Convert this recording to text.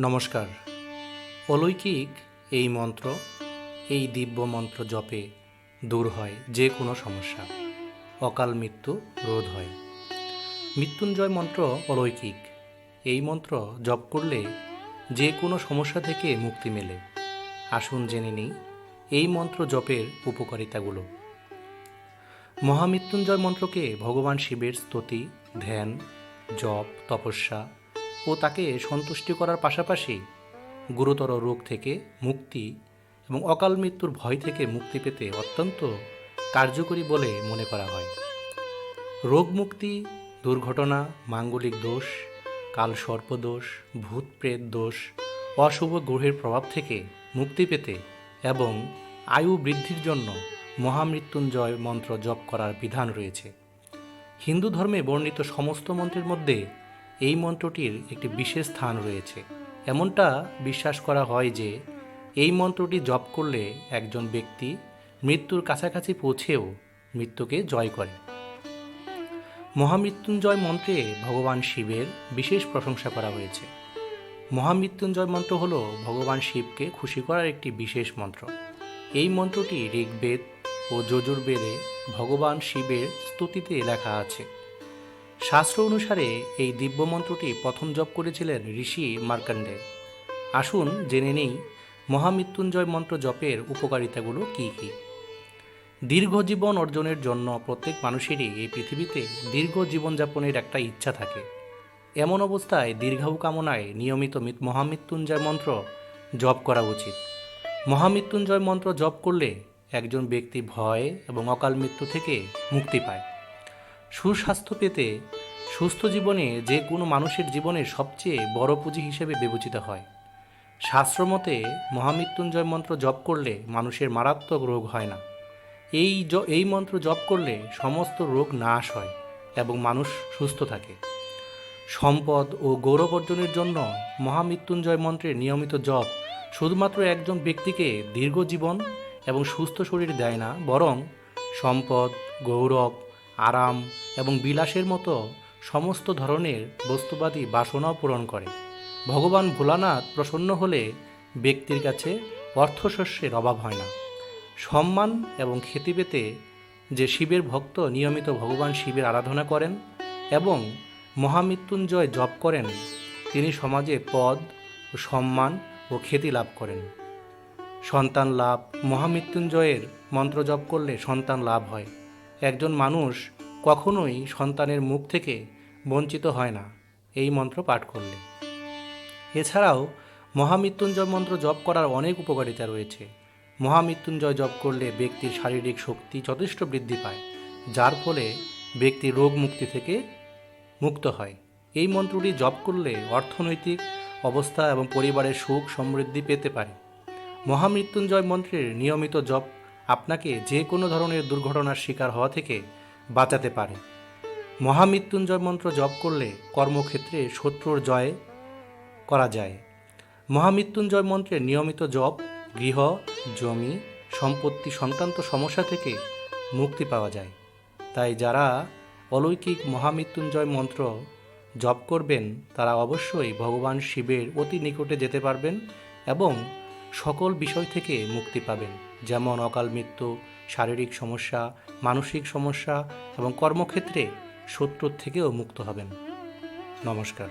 নমস্কার। অলৌকিক এই মন্ত্র, এই দিব্য মন্ত্র জপে দূর হয় যে কোনো সমস্যা। অকাল মৃত্যু রোধ হয়। মৃত্যুঞ্জয় মন্ত্র অলৌকিক। এই মন্ত্র জপ করলে যে কোনো সমস্যা থেকে মুক্তি মেলে। আসুন জেনে নিই এই মন্ত্র জপের উপকারিতাগুলো। মহামৃত্যুঞ্জয় মন্ত্রকে ভগবান শিবের স্তুতি, ধ্যান, জপ, তপস্যা ও তাকে সন্তুষ্টি করার পাশাপাশি গুরুতর রোগ থেকে মুক্তি এবং অকাল মৃত্যুর ভয় থেকে মুক্তি পেতে অত্যন্ত কার্যকরী বলে মনে করা হয়। রোগ মুক্তি, দুর্ঘটনা, মাঙ্গলিক দোষ, কাল সর্পদোষ ভূত প্রেত দোষ, অশুভ গ্রহের প্রভাব থেকে মুক্তি পেতে এবং আয়ু বৃদ্ধির জন্য মহামৃত্যুঞ্জয় মন্ত্র জপ করার বিধান রয়েছে। হিন্দু ধর্মে বর্ণিত সমস্ত মন্ত্রের মধ্যে এই মন্ত্রটির একটি বিশেষ স্থান রয়েছে। এমনটা বিশ্বাস করা হয় যে, এই মন্ত্রটি জপ করলে একজন ব্যক্তি মৃত্যুর কাছাকাছি পৌঁছেও মৃত্যুকে জয় করে। মহামৃত্যুঞ্জয় মন্ত্রে ভগবান শিবের বিশেষ প্রশংসা করা হয়েছে। মহামৃত্যুঞ্জয় মন্ত্র হল ভগবান শিবকে খুশি করার একটি বিশেষ মন্ত্র। এই মন্ত্রটি ঋগ্বেদ ও যজুর্বেদে ভগবান শিবের স্তুতিতে লেখা আছে। শাস্ত্র অনুসারে এই দিব্য মন্ত্রটি প্রথম জপ করেছিলেন ঋষি মার্কান্ডে আসুন জেনে নেই মহামৃত্যুঞ্জয় মন্ত্র জপের উপকারিতাগুলো কী কী। দীর্ঘ জীবন অর্জনের জন্য প্রত্যেক মানুষেরই এই পৃথিবীতে দীর্ঘ জীবনযাপনের একটা ইচ্ছা থাকে। এমন অবস্থায় দীর্ঘায়ু কামনায় নিয়মিত মহামৃত্যুঞ্জয় মন্ত্র জপ করা উচিত। মহামৃত্যুঞ্জয় মন্ত্র জপ করলে একজন ব্যক্তি ভয় এবং অকাল মৃত্যু থেকে মুক্তি পায়। সুস্বাস্থ্য পেতে সুস্থ জীবনে যে কোনো মানুষের জীবনে সবচেয়ে বড় পুঁজি হিসেবে বিবেচিত হয়। শাস্ত্রমতে মহামৃত্যুঞ্জয় মন্ত্র জপ করলে মানুষের মারাত্মক রোগ হয় না। এই এই মন্ত্র জপ করলে সমস্ত রোগ নাশ হয় এবং মানুষ সুস্থ থাকে। সম্পদ ও গৌরব অর্জনের জন্য মহামৃত্যুঞ্জয় মন্ত্রের নিয়মিত জপ শুধুমাত্র একজন ব্যক্তিকে দীর্ঘ জীবন এবং সুস্থ শরীর দেয় না, বরং সম্পদ, গৌরব আরাম এবং বিলাসের মতো সমস্ত ধরনের বস্তুবাদী বাসনাও পূরণ করে। ভগবান ভোলানাথ প্রসন্ন হলে ব্যক্তির কাছে অর্থশস্যের অভাব হয় না। সম্মান এবং খ্যাতি পেতে যে শিবের ভক্ত নিয়মিত ভগবান শিবের আরাধনা করেন এবং মহামৃত্যুঞ্জয় জপ করেন, তিনি সমাজে পদ, সম্মান ও খ্যাতি লাভ করেন। সন্তান লাভ, মহামৃত্যুঞ্জয়ের মন্ত্র জপ করলে সন্তান লাভ হয়। একজন মানুষ কখনোই সন্তানের মুখ থেকে বঞ্চিত হয় না। এই মন্ত্র পাঠ করলে। এছাড়াও মহামৃত্যুঞ্জয় মন্ত্র জপ করার অনেক উপকারিতা রয়েছে। মহামৃত্যুঞ্জয় জপ করলে ব্যক্তির শারীরিক শক্তি যথেষ্ট বৃদ্ধি পায়, যার ফলে ব্যক্তি রোগ মুক্তি থেকে মুক্ত হয়। এই মন্ত্রটি জপ করলে অর্থনৈতিক অবস্থা এবং পরিবারের সুখ সমৃদ্ধি পেতে পারে। মহামৃত্যুঞ্জয় মন্ত্রের নিয়মিত জপ আপনাকে যে কোনো ধরনের দুর্ঘটনার শিকার হওয়া থেকে বাঁচাতে পারে। মহামৃত্যুঞ্জয় মন্ত্র জপ করলে কর্মক্ষেত্রে শত্রুর জয় করা যায়। মহামৃত্যুঞ্জয় মন্ত্রের নিয়মিত জপ, গৃহ, জমি, সম্পত্তি সংক্রান্ত সমস্যা থেকে মুক্তি পাওয়া যায়। তাই যারা অলৌকিক মহামৃত্যুঞ্জয় মন্ত্র জপ করবেন, তারা অবশ্যই ভগবান শিবের অতি নিকটে যেতে পারবেন এবং সকল বিষয় থেকে মুক্তি পাবেন। যেমন অকাল মৃত্যু শারীরিক সমস্যা মানসিক সমস্যা এবং কর্মক্ষেত্রে শত্রুর থেকেও মুক্ত হবেন। নমস্কার।